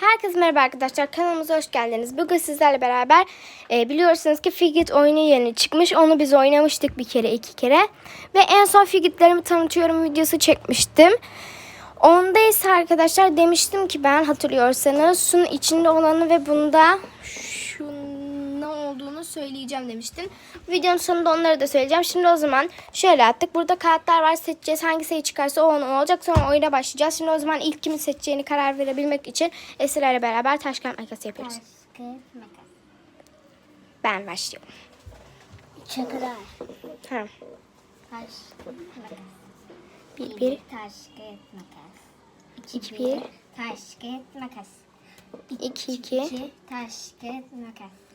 Herkese merhaba arkadaşlar kanalımıza hoş geldiniz. Bugün sizlerle beraber e, biliyorsunuz ki Figit oyunu yeni çıkmış. Onu biz oynamıştık bir kere iki kere. Ve en son Figitlerimi tanıtıyorum videosu çekmiştim. Onda ise arkadaşlar demiştim ki ben hatırlıyorsanız şunun içinde olanı ve bunda olduğunu söyleyeceğim demiştim. Videonun sonunda onları da söyleyeceğim. Şimdi o zaman şöyle attık. Burada kağıtlar var seçeceğiz. Hangi sayı çıkarsa o onun olacak. Sonra oyuna başlayacağız. Şimdi o zaman ilk kimin seçeceğini karar verebilmek için Esra ile beraber taş kağıt makas yapıyoruz. Taş, kağıt, makas. Ben başlıyorum. Çakılar. Ha. Taş, kağıt, makas. Bir, bir, Taş, kağıt, makas. İki, bir. Taş, kağıt, makas. iki, iki. İki. Taş, kağıt, makas.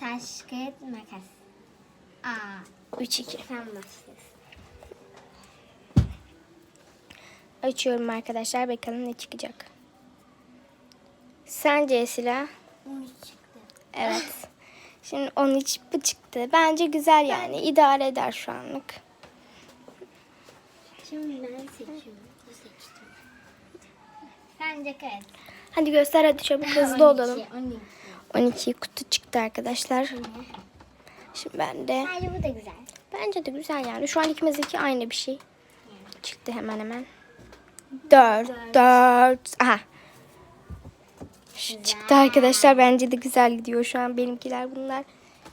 Taş, kağıt, makas. Aa, Üç, iki. sen başlıyorsun. Açıyorum arkadaşlar. Bakalım ne çıkacak. Sence Esra? 13 çıktı. Evet. Şimdi 13 bu çıktı. Bence güzel yani. İdare eder şu anlık. Şimdi ben seçiyorum. O seçtim. Sence kaç? Hadi göster hadi çabuk hızlı olalım. 12. 12 kutu çıktı arkadaşlar. Şimdi ben de Bence bu da güzel. bence de güzel yani. Şu an ikimizdeki aynı bir şey. Çıktı hemen hemen. 4 4 Aha. Şu çıktı arkadaşlar. Bence de güzel gidiyor şu an benimkiler bunlar.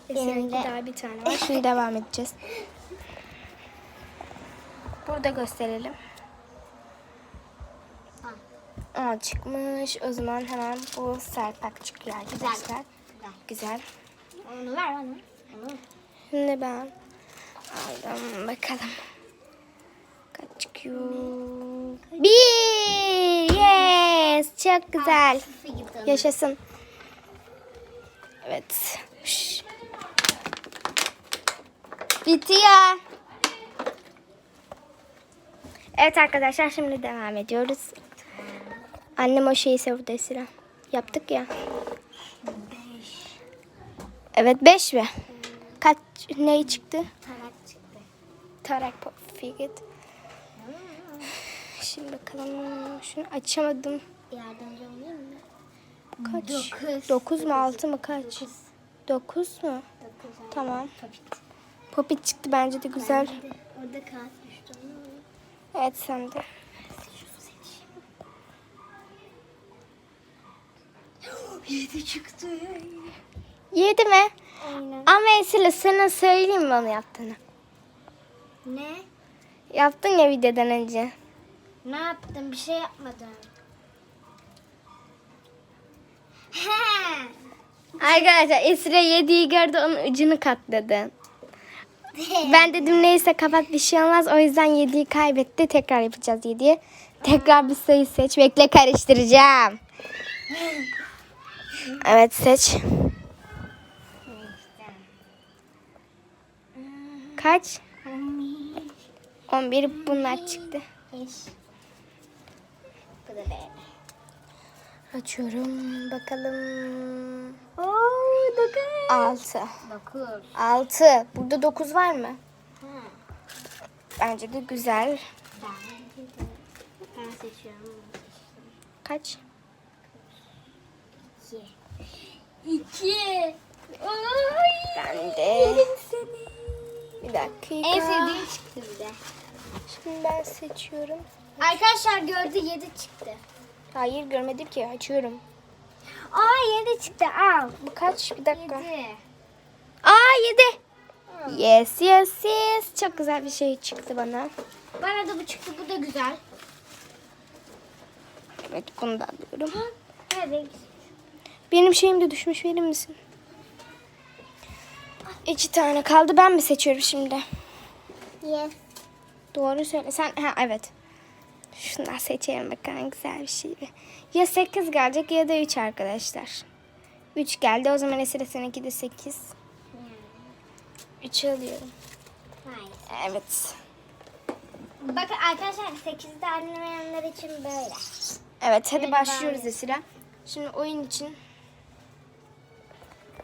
Benim de. daha bir tane var. Şimdi devam edeceğiz. Burada gösterelim. Aa çıkmış. O zaman hemen bu serpak çıkıyor arkadaşlar. Güzel. Güzel. Onu ver bana. Onu. Şimdi ben aldım bakalım. Kaç çıkıyor? Bir! Yes! Çok güzel. Yaşasın. Evet. Şş. Bitiyor. Evet arkadaşlar şimdi devam ediyoruz. Annem o şeyi sevdi Esra. Yaptık ya. Evet 5 mi? Kaç ne çıktı? Tarak çıktı. Tarak Figit. Şimdi bakalım. Şunu açamadım. Yardımcı olayım mı? Kaç? Dokuz. 9 mu 6 mı kaç? Dokuz. 9 mu? Dokuz. Tamam. Popit. Popit çıktı bence de güzel. Bence de Orada kağıt düştü. Evet sen de. Yedi çıktı. 7 mi? Aynen. Ama Esra sana söyleyeyim mi onu yaptığını? Ne? Yaptın ya videodan önce. Ne yaptın? Bir şey yapmadım. He. Arkadaşlar Esra 7'yi gördü onun ucunu katladı. Ben dedim neyse kapat bir şey olmaz. O yüzden 7'yi kaybetti. Tekrar yapacağız 7'yi. Tekrar bir sayı seç. Bekle karıştıracağım. Evet seç. Kaç? 11 bunlar çıktı. Bu da. Açıyorum bakalım. Oo, dokuz. 6. Dokuz. 6. Burada 9 var mı? Ha. Bence de güzel. Ben, ben seçiyorum. Kaç? İki. İki. Oy. Ben de. Yerim seni. Bir dakika. En sevdiğim çıktı bir de. Şimdi ben seçiyorum. Arkadaşlar gördü yedi çıktı. Hayır görmedim ki. Açıyorum. Aa yedi çıktı al. Bu kaç? Bir dakika. Yedi. Aa 7. Yes yes yes. Çok güzel bir şey çıktı bana. Bana da bu çıktı bu da güzel. Evet bunu da alıyorum. Evet. Benim şeyim de düşmüş verir misin? İki tane kaldı. Ben mi seçiyorum şimdi? Yes. Doğru söyle. Sen ha evet. Şundan seçelim bakalım güzel bir şey. Ya 8 gelecek ya da 3 arkadaşlar. 3 geldi. O zaman Esra seninki de 8. 3 alıyorum. Hayır. Evet. Bakın arkadaşlar 8'de anlamayanlar için böyle. Evet hadi Benim başlıyoruz ben- Esra. Şimdi oyun için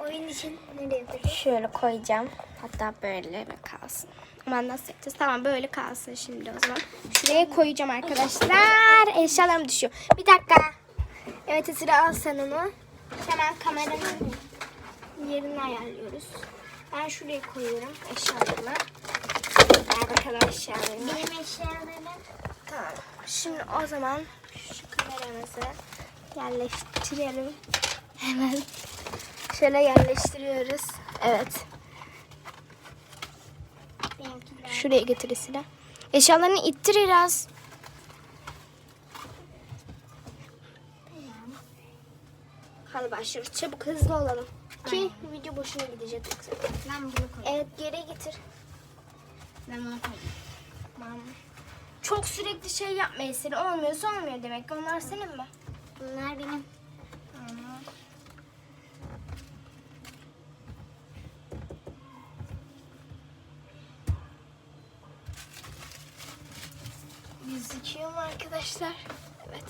Oyun için nereye yapacağız? şöyle koyacağım. Hatta böyle mi kalsın? Aman nasıl yapacağız? Tamam böyle kalsın şimdi o zaman. Şuraya koyacağım arkadaşlar. Eşyalarım düşüyor. Bir dakika. Evet Esra al sen onu. Hemen kameranın yerini ayarlıyoruz. Ben şuraya koyuyorum eşyalarımı. Ver bakalım eşyalarımı. Benim eşyalarım. Tamam. Şimdi o zaman şu kameramızı yerleştirelim. Hemen şöyle yerleştiriyoruz. Evet. Şuraya getir Esra. Eşyalarını ittir biraz. Hadi başlıyoruz. Çabuk hızlı olalım. Ki video boşuna gidecek yoksa. Ben bunu koyayım. Evet geri getir. Ben bunu koyayım. Tamam. Çok sürekli şey yapma Esra. Olmuyorsa olmuyor demek ki. Onlar senin mi? Bunlar benim. Tamam. Gözüküyor mu arkadaşlar? Evet.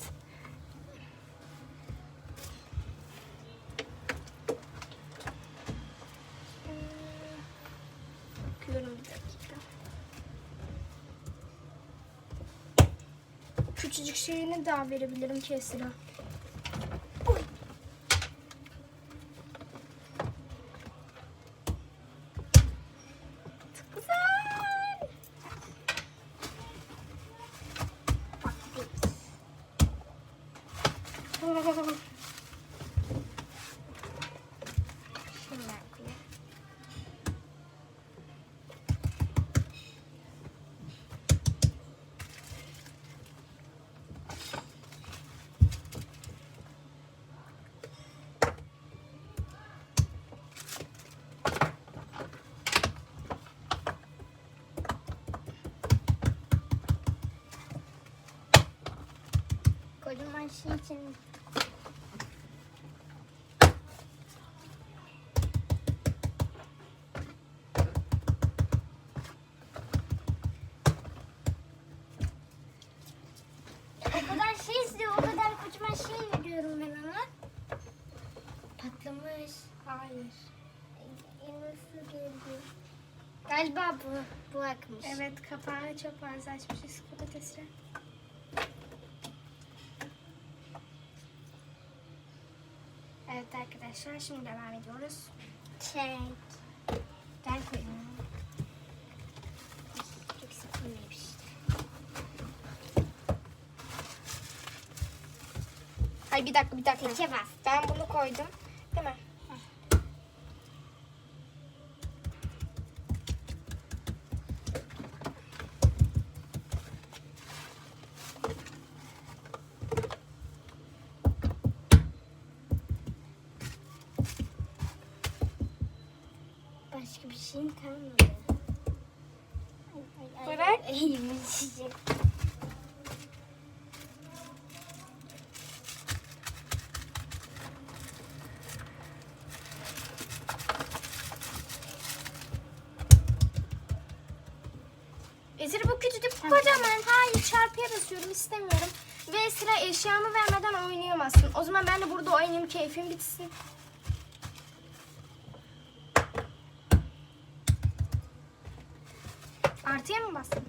Hmm. Bakıyorum bir dakika. Küçücük şeyini daha verebilirim ki Esra. Şey için O kadar şey istiyor, o kadar kocaman şey veriyorum ben ona. Patlamış. Hayır. Nasıl geldi? Galiba bu, bu akmış. Evet kapağını çok fazla açmışız. Kapat Esra. Evet arkadaşlar şimdi devam ediyoruz. Çek. Gel koyayım. Çok bir dakika bir dakika. Bas. Ben bunu koydum. Başka bir şeyim kalmadı. Ay, ay, Bırak. ay, Elimi şişecek. Esra bu küçücük kocaman. Hayır çarpıya basıyorum istemiyorum. Ve sıra eşyamı vermeden oynayamazsın. O zaman ben de burada oynayayım keyfim bitsin. Artıya mı bastın?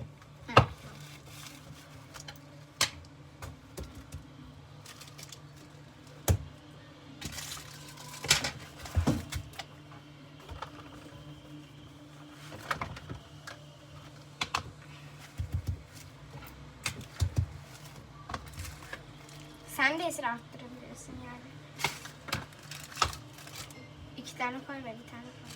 Sen de esir arttırabilirsin yani. İki tane koyma bir tane koy.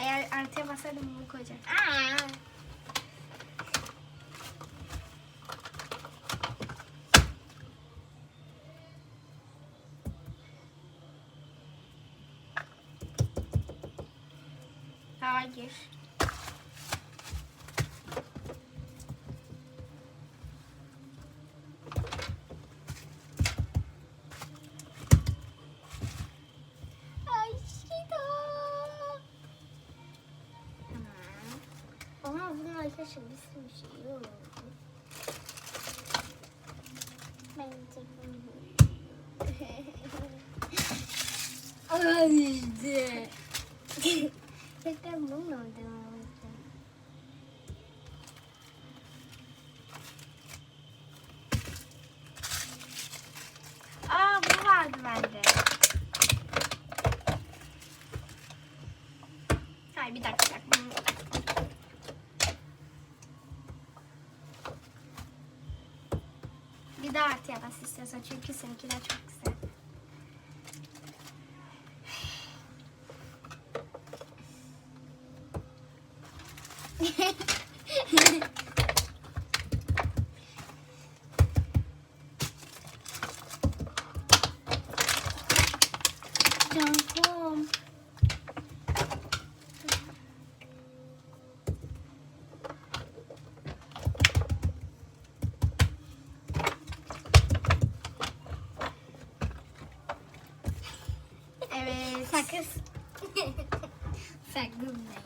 Eğer basardım bunu koyacağım. Aa. Hayır. Arkadaşlar bir sürü şey oldu. Bence bunu. Öldü. Tekrar bununla devam edeceğim. Aa bu vardı bende. Hayır bir dakika. bir dakika. Bir daha artı yap istiyorsan çünkü seninkiler çok güzel. Sakız ne ya?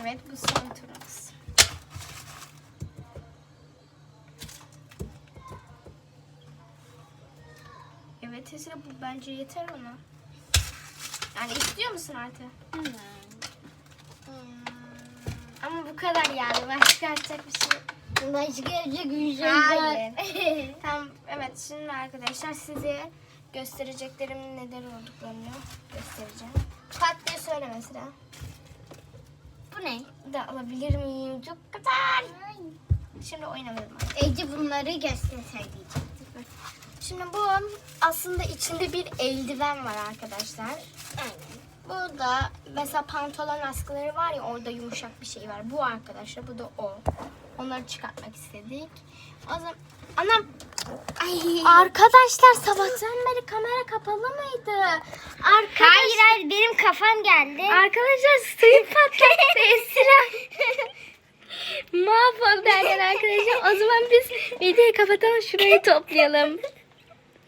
Evet bu son turumuz. Evet Esra bu bence yeter ona. Yani istiyor musun artı? Hmm. Ama bu kadar yani. Başka yapacak bir şey Başka yapacak bir şey Hayır. Tamam evet şimdi arkadaşlar size göstereceklerimin neler olduklarını göstereceğim. Pat diye söyle mesela. Bu ne? Da alabilir miyim? Çok güzel. Şimdi oynamadım. artık. Ece bunları gösterseydi. Şimdi bu aslında içinde bir eldiven var arkadaşlar. Aynen. Bu da mesela pantolon askıları var ya orada yumuşak bir şey var. Bu arkadaşlar bu da o. Onları çıkartmak istedik. O zaman anam Ay. Arkadaşlar sabahtan beri kamera kapalı mıydı? Arkadaşlar, Hayır hayır benim kafam geldi. Arkadaşlar suyu patlattı Esra. Mahvoldu arkadaşlar. O zaman biz videoyu kapatalım şurayı toplayalım.